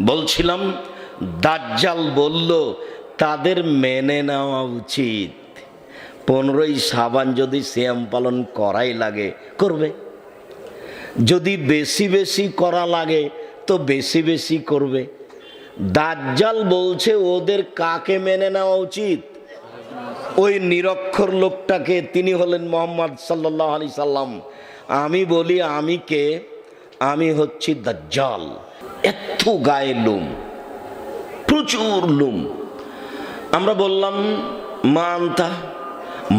বলছিলাম, দাজ্জাল বলল, তাদের মেনে নেওয়া উচিত। পনেরোই সাবান যদি শ্যাম পালন করাই লাগে, করবে। যদি বেশি বেশি করা লাগে, তো বেশি বেশি করবে। দাজ্জাল বলছে, ওদের কাকে মেনে নেওয়া উচিত? ওই নিরক্ষর লোকটাকে, তিনি হলেন মোহাম্মদ সাল্লাহ আলি সাল্লাম। আমি বলি, আমি কে? আমি হচ্ছি দাজ্জাল। এত গায়ে লুম, প্রচুর লুম। আমরা বললাম, মা আন্তা,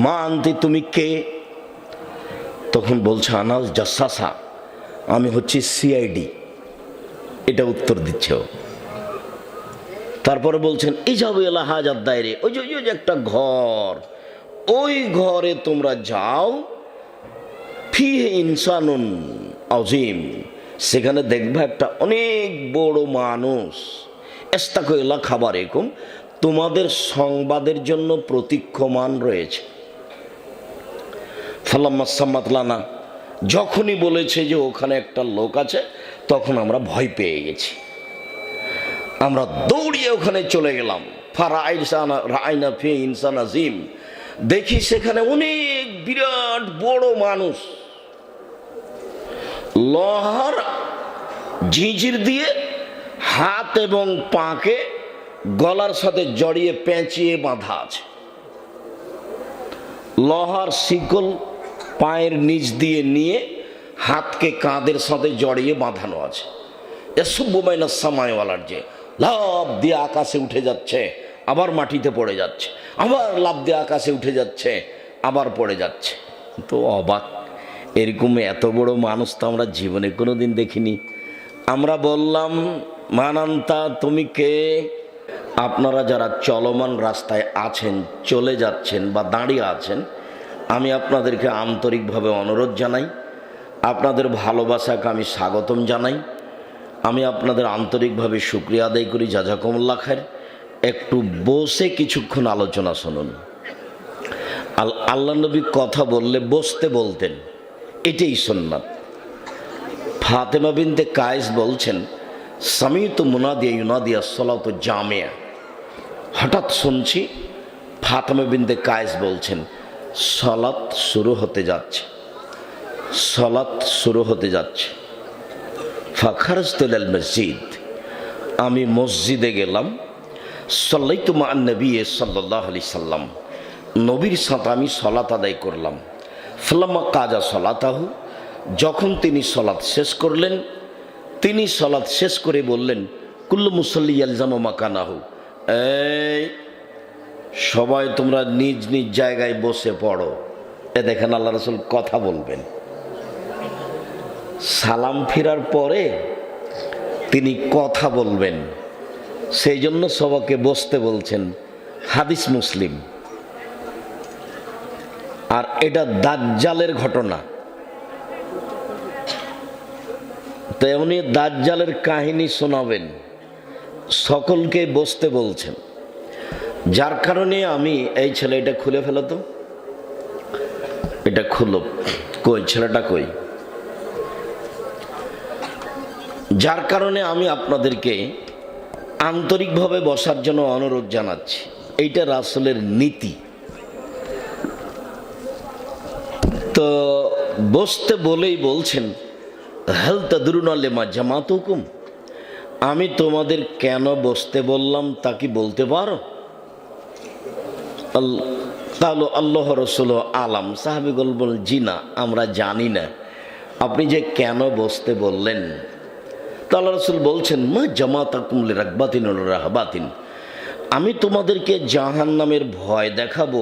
মা আনতে তুমি কে? তখন বলছে, আনাস জাসাসা, আমি হচ্ছি সিআইডি। এটা উত্তর দিচ্ছে তারপরে বলছেন এই যাব এলা হাজার দায়রে, ওই যে ওই যে একটা ঘর, ওই ঘরে তোমরা যাও ফি ইনসানুন আজিম সেখানে দেখবা একটা অনেক বড় মানুষ। এস্তাকো এলা খাবার এরকম। তোমাদের সংবাদের জন্য প্রতীক্ষমান রয়েছে। ফাল্লাম্মা সাম্মাতলানা, যখনই বলেছে যে ওখানে একটা লোক আছে, তখন আমরা ভয় পেয়ে গেছি। আমরা দৌড়িয়ে ওখানে চলে গেলাম। ফারা ইনসান আজিম দেখি সেখানে অনেক বিরাট বড় মানুষ। লোহার ঝিঁঝির দিয়ে হাত এবং পাকে গলার সাথে জড়িয়ে পেঁচিয়ে বাঁধা আছে। লোহার শিকল পায়ের নিচ দিয়ে নিয়ে হাতকে কাঁধের সাথে জড়িয়ে বাঁধানো আছে। এসব্যমাইনা যে লাভ দিয়ে আকাশে উঠে যাচ্ছে, আবার মাটিতে পড়ে যাচ্ছে, আবার লাভ দিয়ে আকাশে উঠে যাচ্ছে, আবার পড়ে যাচ্ছে। তো অবাক এরকম এত বড় মানুষ তো আমরা জীবনে কোনো দিন দেখিনি। আমরা বললাম, মানান্তা, তুমি কে? আপনারা যারা চলমান রাস্তায় আছেন, চলে যাচ্ছেন বা দাঁড়িয়ে আছেন, আমি আপনাদেরকে আন্তরিকভাবে অনুরোধ জানাই। আপনাদের ভালোবাসাকে আমি স্বাগতম জানাই। আমি আপনাদের আন্তরিকভাবে শুক্রিয়া আদায় করি। জাজাকুমুল্লা খায়ের একটু বসে কিছুক্ষণ আলোচনা শুনুন। আল, আল্লাহ নবী কথা বললে, বসতে বলতেন। এটাই সুন্নাত। ফাতেমা বিনতে কায়েস বলছেন স্বামী তো মুনাদিয়া ইউনাদিয়া সলাত জামিয়া। হঠাৎ শুনছি ফাতেমা বিনতে কায়েস বলছেন, সলাৎ শুরু হতে যাচ্ছে, সলাৎ শুরু হতে যাচ্ছে। ফাখারস্তুল মসজিদ আমি মসজিদে গেলাম সাল্লাই তুমা নবী সাল্লাহ আলি সাল্লাম। নবীর সাথে আমি সলাত আদায় করলাম। ফলাম্মা কাজা সলাতাহু, যখন তিনি সলাৎ শেষ করলেন, তিনি সলাৎ শেষ করে বললেন, কুল্লু মুসল্লি আলজামা মাকানাহু। এই, সবাই তোমরা নিজ নিজ জায়গায় বসে পড়ো। এ দেখেন আল্লাহ রসুল কথা বলবেন। সালাম ফিরার পরে তিনি কথা বলবেন। সেই জন্য সবাকে বসতে বলছেন, হাদিস মুসলিম। আর এটা দাজ্জালের ঘটনা। তো উনি দাজ্জালের কাহিনী শোনাবেন। সকলকে বসতে বলছেন। যার কারণে আমি এই ছেলে এটা খুলে ফেলো তো। এটা খুলো। কই, ছেলেটা কই? যার কারণে আমি আপনাদেরকে আন্তরিকভাবে বসার জন্য অনুরোধ জানাচ্ছি। এইটা রাসলের নীতি। তো বসতে বলেই বলছেন, হেল তদরুনালেমা জামাত হুকুম আমি তোমাদের কেন বসতে বললাম তা কি বলতে পারো? তাহলে আল্লাহ রসুল আলাম, সাহাবিগল বল জি না আমরা জানি না। আপনি যে কেন বসতে বললেন? তাল্লা রসুল বলছেন, মা জামাত আকুমলে রাকবাতিন রাহবাতিন আমি তোমাদেরকে জাহান নামের ভয় দেখাবো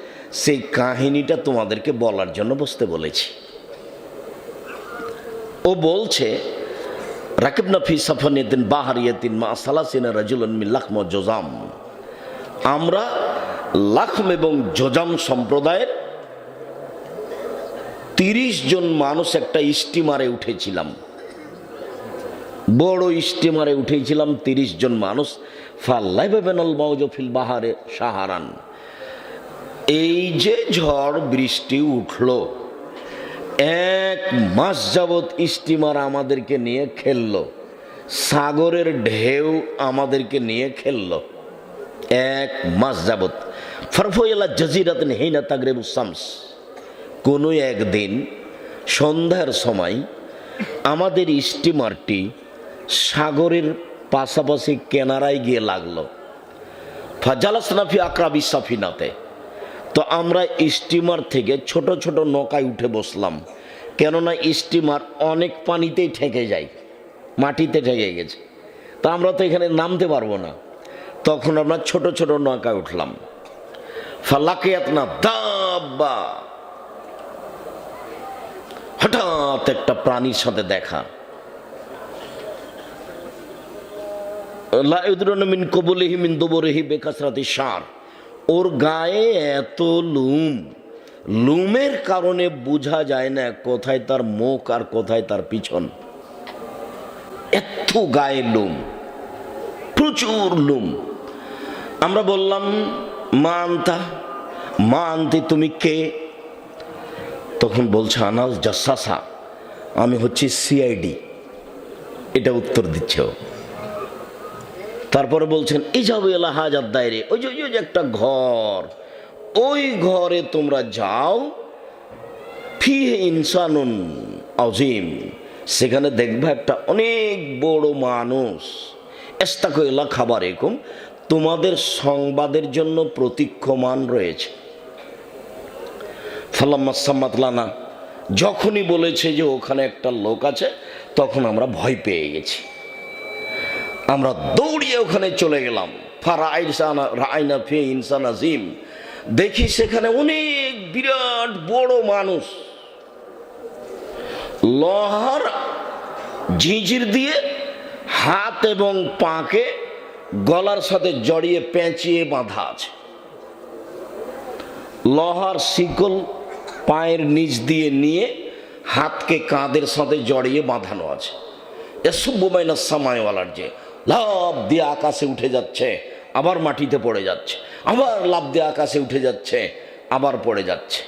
সেই কাহিনীটা তোমাদেরকে বলার জন্য বসতে বলেছি। ও বলছে রাকিবনা ফি সাফানিয়াতিন বাহারিয়াতিন মা সালাসিনা রাজুলান মিল্লাহ জোজাম। আমরা লাখম এবং জজাম সম্প্রদায়ের তিরিশ জন মানুষ একটা স্টিমারে উঠেছিলাম। বড় স্টিমারে উঠেছিলাম তিরিশ জন মানুষ। ফাল্লাই বেবেনল মৌজফিল বাহারে সাহারান এই যে ঝড় বৃষ্টি উঠল, এক মাস যাবৎ স্টিমার আমাদেরকে নিয়ে খেলল, সাগরের ঢেউ আমাদেরকে নিয়ে খেলল, এক মাস যাবৎ। ফরফইলা জজিরাত হেইনা তাগরেব শামস, কোনো একদিন সন্ধ্যার সময় আমাদের স্টিমারটি সাগরের পাশাপাশি কেনারায় গিয়ে লাগল। ফাজালাসনাফি আকরাবি সাফিনাতে। তো আমরা স্টিমার থেকে ছোট ছোট নৌকায় উঠে বসলাম। কেননা স্টিমার অনেক পানিতেই ঠেকে যায়, মাটিতে ঠেকে গেছে। তো আমরা তো এখানে নামতে পারব না। তখন আমরা ছোট ছোট নৌকায় উঠলাম। ফালাকিয়াত না দাব্বা। হঠাৎ একটা প্রাণীর সাথে দেখা। লাউদ্রমিন কবুলিহি মিন দুবরিহি বেকাসরাতি সার ওর গায়ে এত লুম। লুমের কারণে বোঝা যায় না কোথায় তার মুখ আর কোথায় তার পিছন। এত গায়ে লুম। প্রচুর লুম। আমরা বললাম, মা আন্তা, মা আনতে তুমি কে? তখন বলছে, আনাস জাসাসা, আমি হচ্ছি সিআইডি। এটা উত্তর দিচ্ছে। তারপরে বলছেন এই যাবে এলাহাজার দায়রে ওই যে ওই যে একটা ঘর। ওই ঘরে তোমরা যাও। ফি ইনসানুন আজিম সেখানে দেখবে একটা অনেক বড় মানুষ। এস্তাকইলা খাবার এরকম তোমাদের সংবাদের জন্য প্রতীক্ষমান রয়েছে। ফালাম্মা সাম্মাতলানা যখনই বলেছে যে ওখানে একটা লোক আছে, তখন আমরা ভয় পেয়ে গেছি। আমরা দৌড়িয়ে ওখানে চলে গেলাম। রায়না ফে ইনসান আজিম দেখি সেখানে অনেক বিরাট বড় মানুষ। লহার ঝিঁঝির দিয়ে হাত এবং পাকে গলার সাথে জড়িয়ে পেঁচিয়ে বাঁধা আছে। লহার শিকল পায়ের নিচ দিয়ে নিয়ে হাতকে কাঁধের সাথে জড়িয়ে বাঁধানো আছে। এসব্যমাইনা সামায়ওয়ালার যে। লাভ দিয়ে আকাশে উঠে যাচ্ছে, আবার মাটিতে পড়ে যাচ্ছে, আবার লাভ দিয়ে আকাশে উঠে যাচ্ছে, আবার পড়ে যাচ্ছে।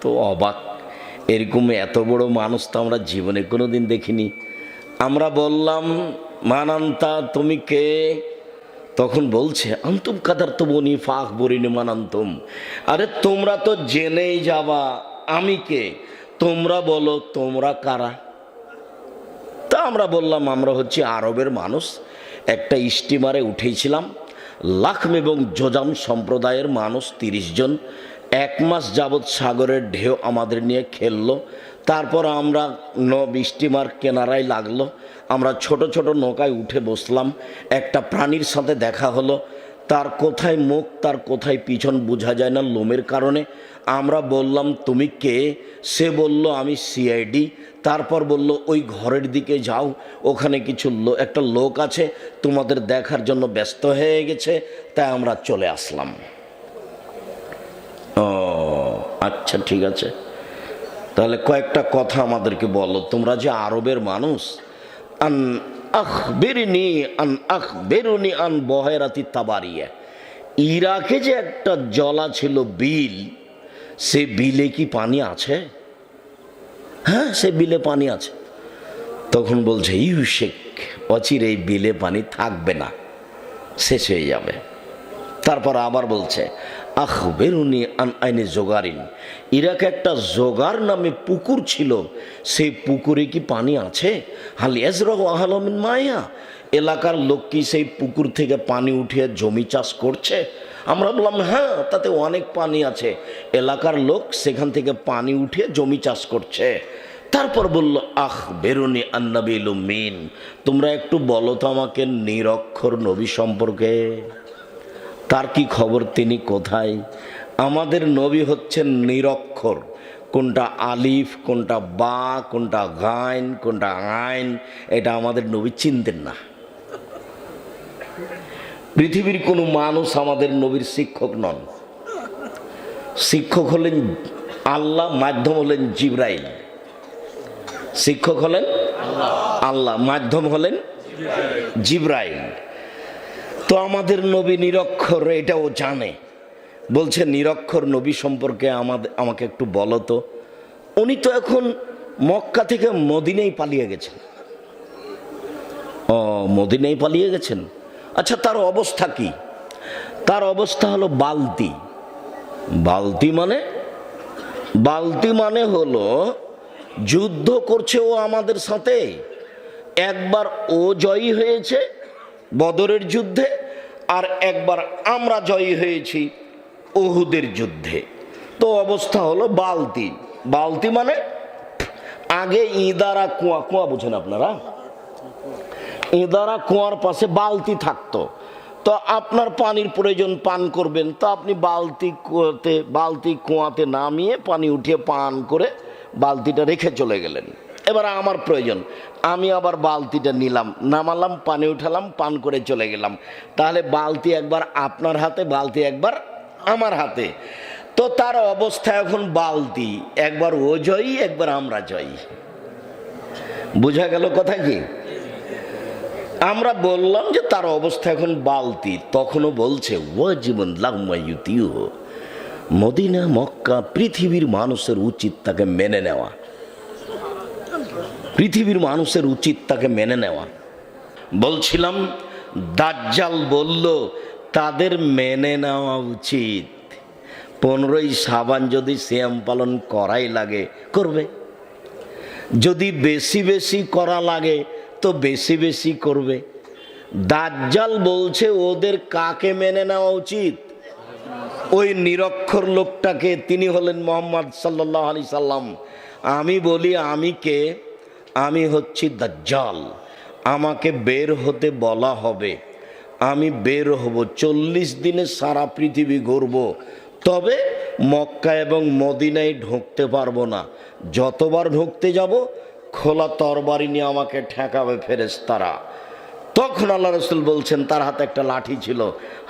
তো অবাক, এরকম এত বড় মানুষ তো আমরা জীবনে কোনো দিন দেখিনি। আমরা বললাম, মানান্তা, তুমি কে? তখন বলছে, আন্তুম কাদার তো বনি ফাঁক বরিনি মানান্তুম। আরে, তোমরা তো জেনেই যাবা, আমি কে? তোমরা বলো, তোমরা কারা? তা আমরা বললাম, আমরা হচ্ছে আরবের মানুষ। একটা স্টিমারে উঠেছিলাম। লাখম এবং জোজাম সম্প্রদায়ের মানুষ তিরিশ জন। এক মাস যাবৎ সাগরের ঢেউ আমাদের নিয়ে খেললো। তারপর আমরা ন স্টিমার কেনারায় লাগল। আমরা ছোট ছোট নৌকায় উঠে বসলাম। একটা প্রাণীর সাথে দেখা হলো। তার কোথায় মুখ, তার কোথায় পিছন বোঝা যায় না লোমের কারণে। আমরা বললাম, তুমি কে? সে বলল, আমি সিআইডি তারপর বলল, ওই ঘরের দিকে যাও, ওখানে কিছু একটা লোক আছে, তোমাদের দেখার জন্য ব্যস্ত হয়ে গেছে, তাই আমরা চলে আসলাম। ও আচ্ছা ঠিক আছে। তাহলে কয়েকটা কথা আমাদেরকে বলো, তোমরা যে আরবের মানুষ আখ বেরিনি আন আখ বেরুনি আন বহেরাতি তাবারিয়া। ইরাকে যে একটা জলা ছিল বিল, সে বিলে কি পানি আছে? হ্যাঁ সে বিলে পানি আছে। তখন বলছে ইউশেক অচির এই বিলে পানি থাকবে না, শেষ হয়ে যাবে। তারপর আবার বলছে আখ বেরুনি আন আইনে জোগারিন। ইরাকে একটা জোগার নামে পুকুর ছিল। সেই পুকুরে কি পানি আছে? হালি এজরহ আহলমিন মায়া। এলাকার লোক কি সেই পুকুর থেকে পানি উঠিয়ে জমি চাষ করছে? আমরা বললাম হ্যাঁ তাতে অনেক পানি আছে। এলাকার লোক সেখান থেকে পানি উঠিয়ে জমি চাষ করছে। তারপর বলল আহ বেরুনি আন্নাবিল মিন। তোমরা একটু বলো তো আমাকে নিরক্ষর নবী সম্পর্কে। তার কি খবর, তিনি কোথায়? আমাদের নবী হচ্ছেন নিরক্ষর। কোনটা আলিফ, কোনটা বা, কোনটা গাইন, কোনটা আইন, এটা আমাদের নবী চিনতেন না। পৃথিবীর কোনো মানুষ আমাদের নবীর শিক্ষক নন। শিক্ষক হলেন আল্লাহ, মাধ্যম হলেন জিব্রাইল। শিক্ষক হলেন আল্লাহ। মাধ্যম হলেন জিব্রাইল। তো আমাদের নবী নিরক্ষর, এটাও জানে। বলছে, নিরক্ষর নবী সম্পর্কে আমাদের আমাকে একটু বলো তো। উনি তো এখন মক্কা থেকে মদিনেই পালিয়ে গেছেন। ও মদিনেই পালিয়ে গেছেন? আচ্ছা তার অবস্থা কি? তার অবস্থা হলো বালতি। বালতি মানে? বালতি মানে হলো যুদ্ধ করছে ও আমাদের সাথে। একবার ও জয়ী হয়েছে বদরের যুদ্ধে আর একবার আমরা জয়ী হয়েছি ওহুদের যুদ্ধে। তো অবস্থা হলো বালতি। বালতি মানে আগে ইদারা কুয়া কুয়া বুঝেন আপনারা? ইদারা কুয়ার পাশে বালতি থাকতো। তো আপনার পানির প্রয়োজন পান করবেন। তো আপনি বালতি কুয়াতে বালতি কুয়াতে নামিয়ে পানি উঠিয়ে পান করে বালতিটা রেখে চলে গেলেন। এবার আমার প্রয়োজন। আমি আবার বালতিটা নিলাম, নামালাম, পানি উঠালাম, পান করে চলে গেলাম। তাহলে বালতি একবার আপনার হাতে, বালতি একবার আমার হাতে। তো তার অবস্থা এখন বালতি, একবার ও জয়ী, একবার আমরা জয়ী। বোঝা গেল কথা কি? আমরা বললাম যে তার অবস্থা এখন বালতি, তখনও বলছে ও জীবন লাগুমায়ুতিও মদিনা, মক্কা, পৃথিবীর মানুষের উচিত তাকে মেনে নেওয়া। পৃথিবীর মানুষের উচিত তাকে মেনে নেওয়া। বলছিলাম, দাজ্জাল বলল, তাদের মেনে নেওয়া উচিত। পনেরোই সাবান যদি শ্যাম পালন করাই লাগে, করবে। যদি বেশি বেশি করা লাগে, তো বেশি বেশি করবে। দাজ্জাল বলছে, ওদের কাকে মেনে নেওয়া উচিত? ওই নিরক্ষর লোকটাকে, তিনি হলেন মোহাম্মদ সাল্লাহ আলি সাল্লাম। আমি বলি, আমি কে? আমি হচ্ছি দাজ্জাল। আমাকে বের হতে বলা হবে। আমি বের হব, চল্লিশ দিনে সারা পৃথিবী ঘুরব। তবে মক্কা এবং মদিনায় ঢুকতে পারব না। যতবার ঢুকতে যাব, খোলা তরবারি নিয়ে আমাকে ঠেকাবে ফেরেস্তারা তখন আল্লাহ রসুল বলছেন, তার হাতে একটা লাঠি ছিল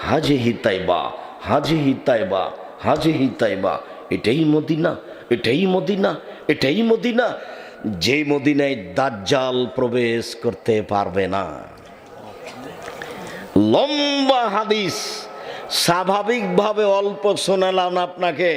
হাজি হিতাইবা হাজি হিতাইবা হাজি হিতাইবা এটাই মদিনা এটাই মদিনা এটাই মদিনা। যে মদিনায় দাজ্জাল প্রবেশ করতে পারবে না। লম্বা হাদিস স্বাভাবিকভাবে অল্প শোনালাম আপনাকে।